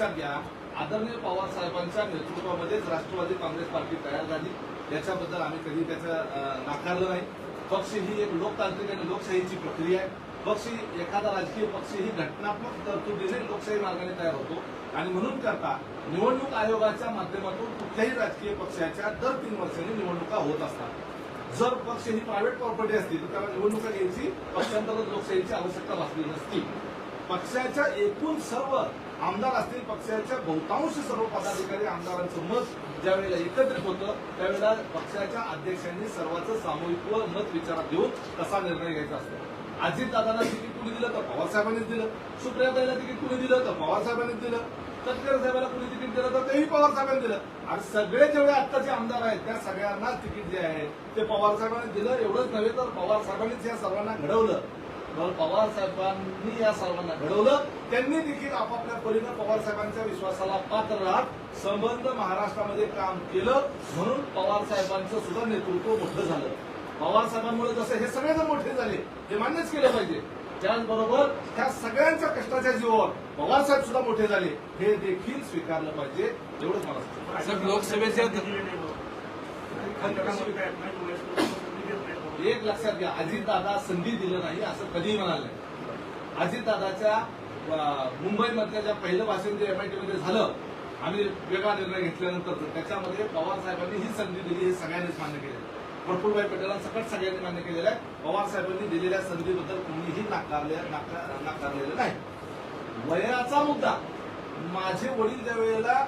लक्षात घ्या आदरणीय पवार साहेबांच्या नेतृत्वामध्येच राष्ट्रवादी काँग्रेस पार्टी तयार झाली. याच्याबद्दल आम्ही कधी त्याचं नाकारलं नाही. पक्ष ही एक लोकतांत्रिक आणि लोकशाहीची प्रक्रिया आहे. पक्ष एखादा राजकीय पक्ष ही घटनात्मक तरतुदीने लोकशाही मार्गाने तयार होतो. आणि म्हणून करता निवडणूक आयोगाच्या माध्यमातून कुठल्याही राजकीय पक्षाच्या दर तीन वर्षांनी निवडणुका होत असतात. जर पक्ष ही प्रायव्हेट प्रॉपर्टी असतील तर त्याला निवडणुका घ्यायची पक्षांतर्गत लोकशाहीची आवश्यकता भासली नसती. पक्षाच्या एकूण सर्व आमदार असतील पक्षाच्या बहुतांश सर्व पदाधिकारी आमदारांचं मत ज्यावेळेला एकत्रित होतं त्यावेळेला पक्षाच्या अध्यक्षांनी सर्वांचं सामूहिक मत विचारात घेऊन तसा निर्णय घ्यायचा असतो. अजितदादांना तिकीट कुणी दिलं तर पवारसाहेबांनीच दिलं. सुप्रियाताईला तिकीट कुणी दिलं तर पवारसाहेबांनीच दिलं. तटकरे साहेबांना कुणी तिकीट दिलं तर तेही पवार साहेबांनी दिलं. आणि सगळे जेवढे आत्ताचे आमदार आहेत त्या सगळ्यांना तिकीट जे आहे ते पवारसाहेबांनी दिलं. एवढंच नव्हे तर पवारसाहेबांनीच या सर्वांना घडवलं. पवार साहेबांनी या सर्वांना घडवलं. त्यांनी देखील आपापल्या परीनं पवार साहेबांच्या विश्वासाला पात्र राहत संबंध महाराष्ट्रामध्ये काम केलं म्हणून पवार साहेबांचं सुद्धा नेतृत्व मोठं झालं. पवार साहेबांमुळे जसं हे सगळेजण मोठे झाले हे मान्यच केलं पाहिजे. त्याचबरोबर त्या सगळ्यांच्या कष्टाच्या जीवावर पवार साहेब सुद्धा मोठे झाले हे देखील स्वीकारलं पाहिजे एवढंच मला लोकसभेच्या एक लक्षात घ्या अजितदादा संधी दिलं नाही असं कधीही म्हणाल नाही. अजितदादाच्या मुंबईमधल्या ज्या पहिलं भाषण जे एमआयटी मध्ये झालं आम्ही वेगळा निर्णय घेतल्यानंतर त्याच्यामध्ये पवार साहेबांनी ही संधी दिली हे सगळ्यांनीच मान्य केलं प्रफुल्लभाई पटेलांसकट सगळ्यांनी मान्य केलेलं आहे. पवार साहेबांनी दिलेल्या संधीबद्दल कोणीही नाकारले नाकार- नाकारलेलं नाही. वयाचा मुद्दा. माझे वडील ज्या वेळेला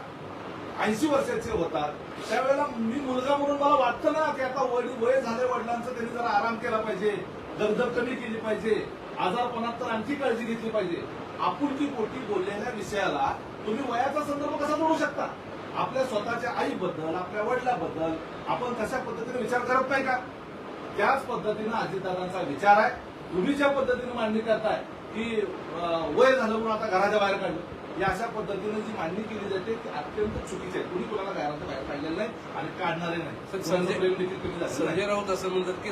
ऐंशी वर्षाचे होतात. त्यावेळेला मी मुलगा म्हणून मला वाटतं ना की आता वडील वय झाले वडिलांचं त्यांनी जरा आराम केला पाहिजे दगदग कमी केली पाहिजे आजारपणात तर आणखी काळजी घेतली पाहिजे. आपुलकी पोटी बोललेल्या विषयाला तुम्ही वयाचा संदर्भ कसा जोडू शकता? आपल्या स्वतःच्या आईबद्दल आपल्या वडिलाबद्दल आपण कशा पद्धतीने विचार करत नाही का? त्याच पद्धतीनं अजितदादांचा विचार आहे. तुम्ही ज्या पद्धतीने मांडणी करताय की वय झालं म्हणून आता घराच्या बाहेर काढलं. या अशा पद्धतीने जी मांडणी केली जाते ती अत्यंत चुकीची आहे कुणी कोणाला घराच्या बाहेर काढलेलं नाही आणि काढणारे संजय- देखील नाही. संजय राऊत असं म्हणतात की